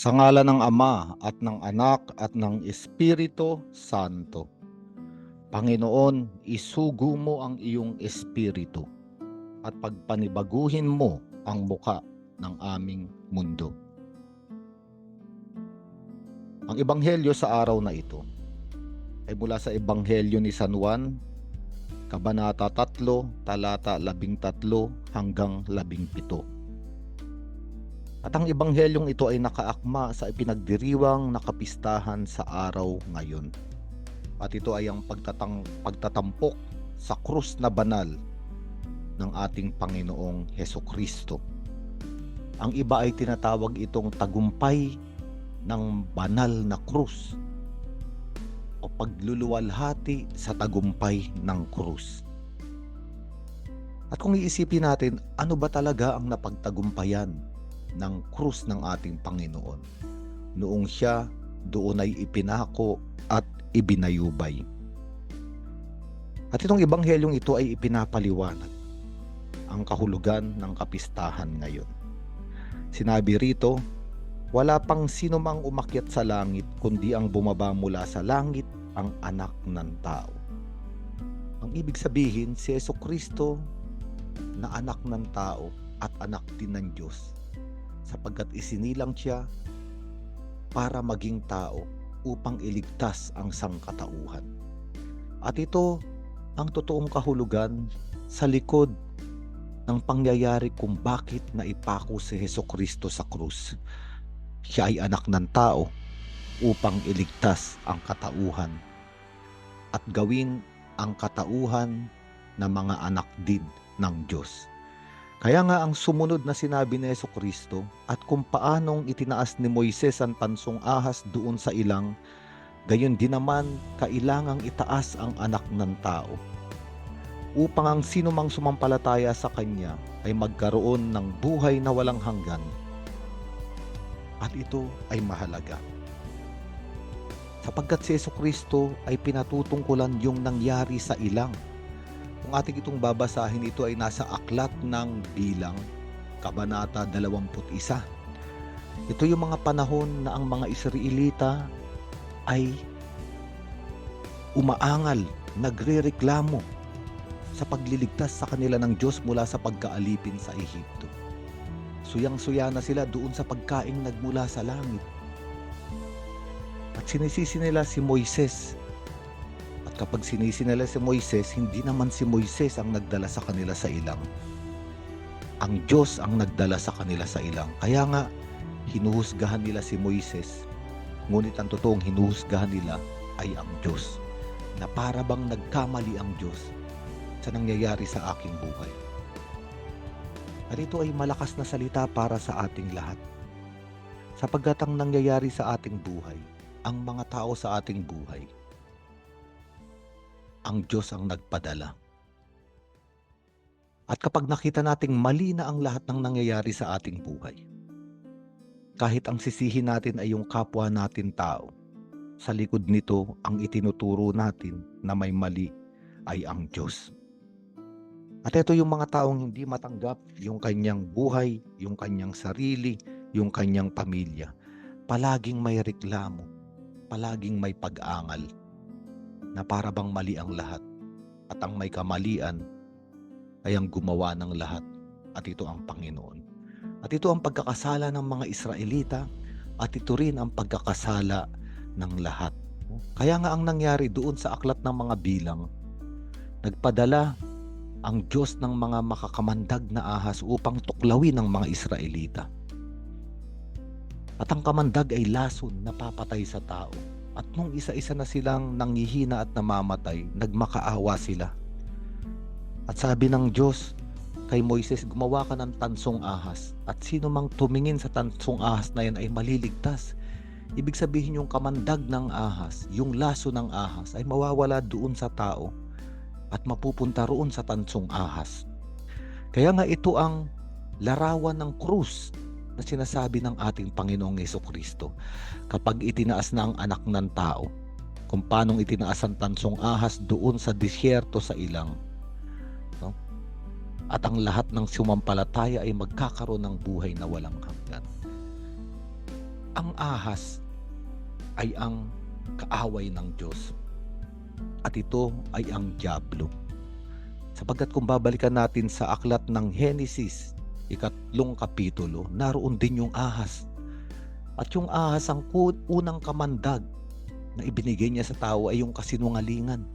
Sa ngala ng Ama at ng Anak at ng Espiritu Santo. Panginoon, isugo mo ang iyong espiritu at pagpanibaguhin mo ang muka ng aming mundo. Ang ebanghelyo sa araw na ito ay mula sa ebanghelyo ni San Juan, kabanata 3, talata 13 hanggang 17. At ang ebanghelyong ito ay nakaakma sa ipinagdiriwang nakapistahan sa araw ngayon. At ito ay ang pagtatang, pagtatampok sa krus na banal ng ating Panginoong Heso Kristo. Ang iba ay tinatawag itong tagumpay ng banal na krus o pagluluwalhati sa tagumpay ng krus. At kung iisipin natin, ano ba talaga ang napagtagumpayan ng krus ng ating Panginoon noong siya doon ay ipinako at ibinayubay. At itong ebanghelyong ito ay ipinapaliwanag ang kahulugan ng kapistahan ngayon. Sinabi rito, wala pang sino mang umakyat sa langit kundi ang bumaba mula sa langit ang anak ng tao. Ang ibig sabihin, si Yeso Kristo na anak ng tao at anak din ng Diyos sapagkat isinilang siya para maging tao upang iligtas ang sangkatauhan. At ito ang totoong kahulugan sa likod ng pangyayari kung bakit naipako si Heso Kristo sa krus. Siya ay anak ng tao upang iligtas ang katauhan at gawin ang katauhan ng mga anak din ng Diyos. Kaya nga ang sumunod na sinabi ni Yeso Kristo at kung paanong itinaas ni Moises ang tansong ahas doon sa ilang, gayon din naman kailangang itaas ang anak ng tao upang ang sinumang sumampalataya sa Kanya ay magkaroon ng buhay na walang hanggan. At ito ay mahalaga. Sapagkat si Yeso Kristo ay pinatutungkulan yung nangyari sa ilang kung ating itong babasahin, ito ay nasa aklat ng bilang, kabanata 21. Ito yung mga panahon na ang mga Israelita ay umaangal, nagre-reklamo sa pagliligtas sa kanila ng Diyos mula sa pagkaalipin sa Ehipto. Suyang-suya na sila doon sa pagkaing nagmula sa langit. At sinisisi nila si Moises kapag sinisi nila si Moises, hindi naman si Moises ang nagdala sa kanila sa ilang. Ang Diyos ang nagdala sa kanila sa ilang. Kaya nga, hinuhusgahan nila si Moises. Ngunit ang totoong hinuhusgahan nila ay ang Diyos. Na para bang nagkamali ang Diyos sa nangyayari sa aking buhay. At ito ay malakas na salita para sa ating lahat. Sapagkat ang nangyayari sa ating buhay, ang mga tao sa ating buhay, ang Diyos ang nagpadala. At kapag nakita nating mali na ang lahat ng nangyayari sa ating buhay, kahit ang sisihin natin ay yung kapwa natin tao, sa likod nito ang itinuturo natin na may mali ay ang Diyos. At ito yung mga taong hindi matanggap yung kanyang buhay, yung kanyang sarili, yung kanyang pamilya. Palaging may reklamo, palaging may pag-angal na para bang mali ang lahat at ang may kamalian ay ang gumawa ng lahat at ito ang Panginoon. At ito ang pagkakasala ng mga Israelita at ito rin ang pagkakasala ng lahat. Kaya nga ang nangyari doon sa aklat ng mga bilang, nagpadala ang Diyos ng mga makakamandag na ahas upang tuklawin ang mga Israelita. At ang kamandag ay lason na papatay sa tao at nung isa-isa na silang nangihina at namamatay, nagmakaawa sila. At sabi ng Diyos kay Moises, gumawa ka ng tansong ahas. At sino mang tumingin sa tansong ahas na yan ay maliligtas. Ibig sabihin yung kamandag ng ahas, yung laso ng ahas ay mawawala doon sa tao at mapupunta roon sa tansong ahas. Kaya nga ito ang larawan ng krus na sinasabi ng ating Panginoong Yeso Kristo kapag itinaas na ang anak ng tao kung paanong itinaas ang tansong ahas doon sa disyerto sa ilang no? at ang lahat ng sumampalataya ay magkakaroon ng buhay na walang hanggan ang ahas ay ang kaaway ng Diyos. At ito ay ang Diablo. Sapagkat kung babalikan natin sa aklat ng Genesis, ikatlong kapitulo, naroon din yung ahas. At yung ahas ang unang kamandag na ibinigay niya sa tao ay yung kasinungalingan.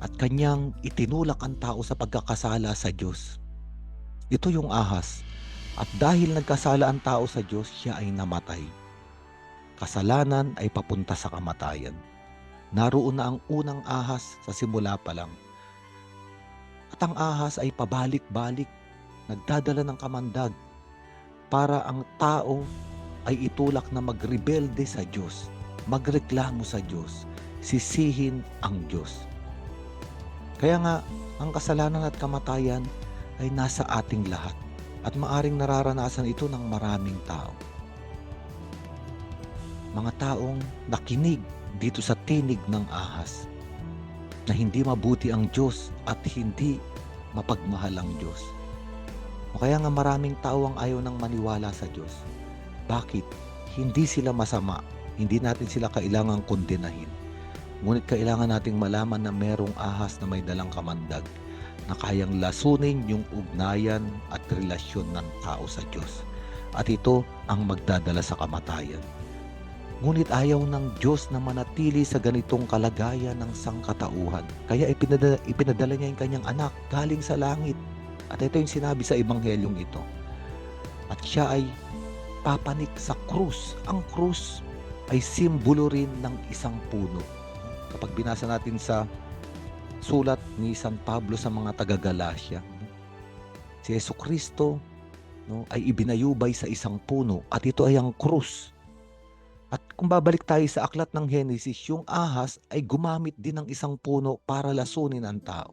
At kanyang itinulak ang tao sa pagkakasala sa Diyos. Ito yung ahas. At dahil nagkasala ang tao sa Diyos, siya ay namatay. Kasalanan ay papunta sa kamatayan. Naroon na ang unang ahas sa simula pa lang. At ang ahas ay pabalik-balik, nagdadala ng kamandag para ang tao ay itulak na magrebelde sa Diyos, magreklamo sa Diyos, sisihin ang Diyos. Kaya nga, ang kasalanan at kamatayan ay nasa ating lahat at maaring nararanasan ito ng maraming tao. Mga taong nakinig dito sa tinig ng ahas na hindi mabuti ang Diyos at hindi mapagmahal ang Diyos. O kaya nga maraming tao ang ayaw ng maniwala sa Diyos. Bakit? Hindi sila masama. Hindi natin sila kailangang kondenahin. Ngunit kailangan nating malaman na merong ahas na may dalang kamandag na kayang lasunin yung ugnayan at relasyon ng tao sa Diyos. At ito ang magdadala sa kamatayan. Ngunit ayaw ng Diyos na manatili sa ganitong kalagayan ng sangkatauhan. Kaya ipinadala, ipinadala niya yung kanyang anak galing sa langit. At ito yung sinabi sa ebanghelyong ito. At siya ay papanik sa krus. Ang krus ay simbolo rin ng isang puno. Kapag binasa natin sa sulat ni San Pablo sa mga taga-Galacia, si Yesu Kristo no, ay ibinayubay sa isang puno at ito ay ang krus. At kung babalik tayo sa aklat ng Genesis, yung ahas ay gumamit din ng isang puno para lasunin ang tao.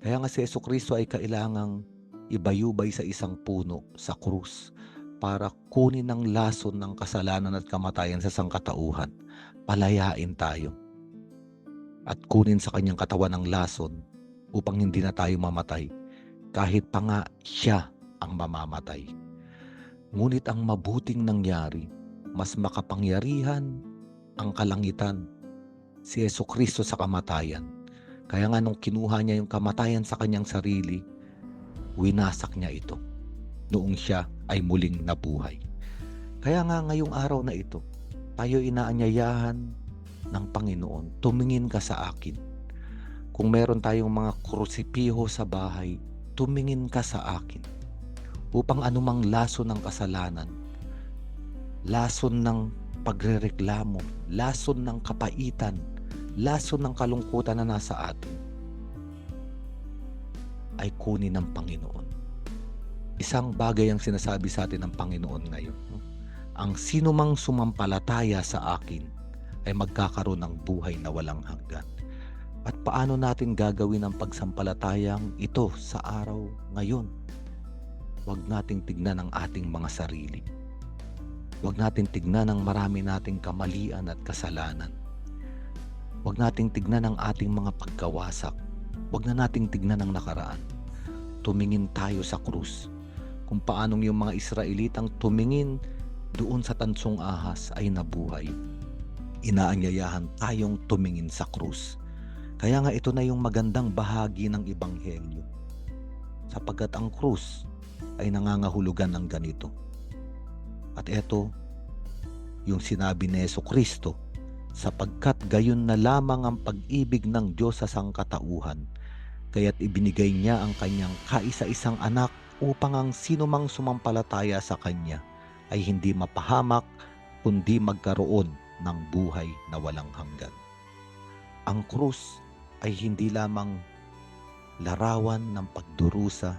Kaya nga si Yesu Kristo ay kailangang ibayubay sa isang puno sa krus para kunin ang lason ng kasalanan at kamatayan sa sangkatauhan. Palayain tayo. At kunin sa kanyang katawan ang lason upang hindi na tayo mamatay kahit pa nga siya ang mamamatay. Ngunit ang mabuting nangyari, mas makapangyarihan ang kalangitan si Yeso Kristo sa kamatayan. Kaya nga nung kinuha niya yung kamatayan sa kanyang sarili, winasak niya ito noong siya ay muling nabuhay. Kaya nga ngayong araw na ito, tayo inaanyayahan ng Panginoon, tumingin ka sa akin. Kung meron tayong mga krusipiho sa bahay, tumingin ka sa akin. Upang anumang laso ng kasalanan, lason ng pagrereklamo, lason ng kapaitan, lason ng kalungkutan na nasa atin, ay kunin ng Panginoon. Isang bagay ang sinasabi sa atin ng Panginoon ngayon. no? Ang sino mang sumampalataya sa akin ay magkakaroon ng buhay na walang hanggan. At paano natin gagawin ang pagsampalatayang ito sa araw ngayon? Huwag nating tignan ang ating mga sarili. Huwag nating tignan ang marami nating kamalian at kasalanan. Huwag nating tignan ang ating mga pagkawasak. Huwag na nating tignan ang nakaraan. Tumingin tayo sa krus. Kung paanong yung mga Israelitang tumingin doon sa tansong ahas ay nabuhay. Inaanyayahan tayong tumingin sa krus. Kaya nga ito na yung magandang bahagi ng Ebanghelyo. Sapagkat ang krus ay nangangahulugan ng ganito. At ito, yung sinabi ni Yeso Kristo, sapagkat gayon na lamang ang pag-ibig ng Diyos sa sangkatauhan, kaya't ibinigay niya ang kanyang kaisa-isang anak upang ang sinumang sumampalataya sa kanya ay hindi mapahamak kundi magkaroon ng buhay na walang hanggan. Ang krus ay hindi lamang larawan ng pagdurusa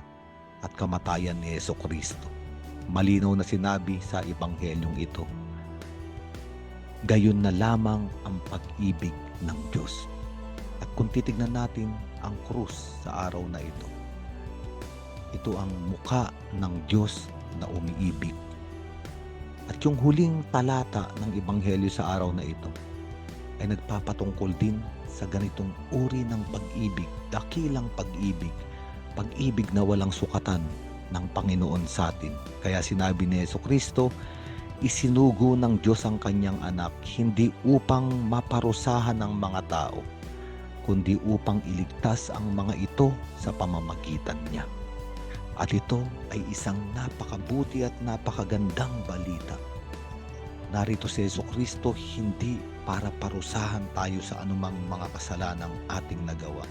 at kamatayan ni Yeso Kristo. Malinaw na sinabi sa Ebanghelyong ito. Gayon na lamang ang pag-ibig ng Diyos. At kung titignan natin ang krus sa araw na ito, ito ang muka ng Diyos na umiibig. At yung huling talata ng Ebanghelyo sa araw na ito ay nagpapatungkol din sa ganitong uri ng pag-ibig, dakilang pag-ibig, pag-ibig na walang sukatan, ng Panginoon sa atin. Kaya sinabi ni Yeso Kristo, isinugo ng Diyos ang kanyang anak hindi upang maparusahan ng mga tao, kundi upang iligtas ang mga ito sa pamamagitan niya. At ito ay isang napakabuti at napakagandang balita. Narito si Yeso Kristo hindi para parusahan tayo sa anumang mga kasalanang ating nagawa,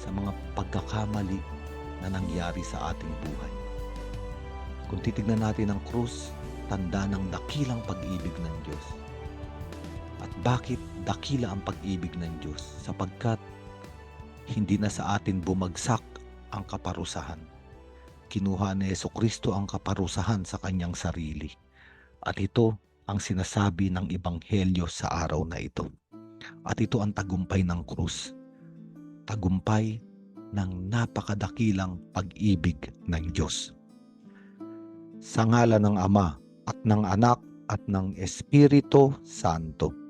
sa mga pagkakamali na nangyari sa ating buhay. Kung titignan natin ang krus, tanda ng dakilang pag-ibig ng Diyos. At bakit dakila ang pag-ibig ng Diyos? Sapagkat hindi na sa atin bumagsak ang kaparusahan. Kinuha ni Yeso Kristo ang kaparusahan sa kanyang sarili. At ito ang sinasabi ng Ebanghelyo sa araw na ito. At ito ang tagumpay ng krus. Tagumpay ng napakadakilang pag-ibig ng Diyos. Sa ngala ng Ama at ng Anak at ng Espiritu Santo.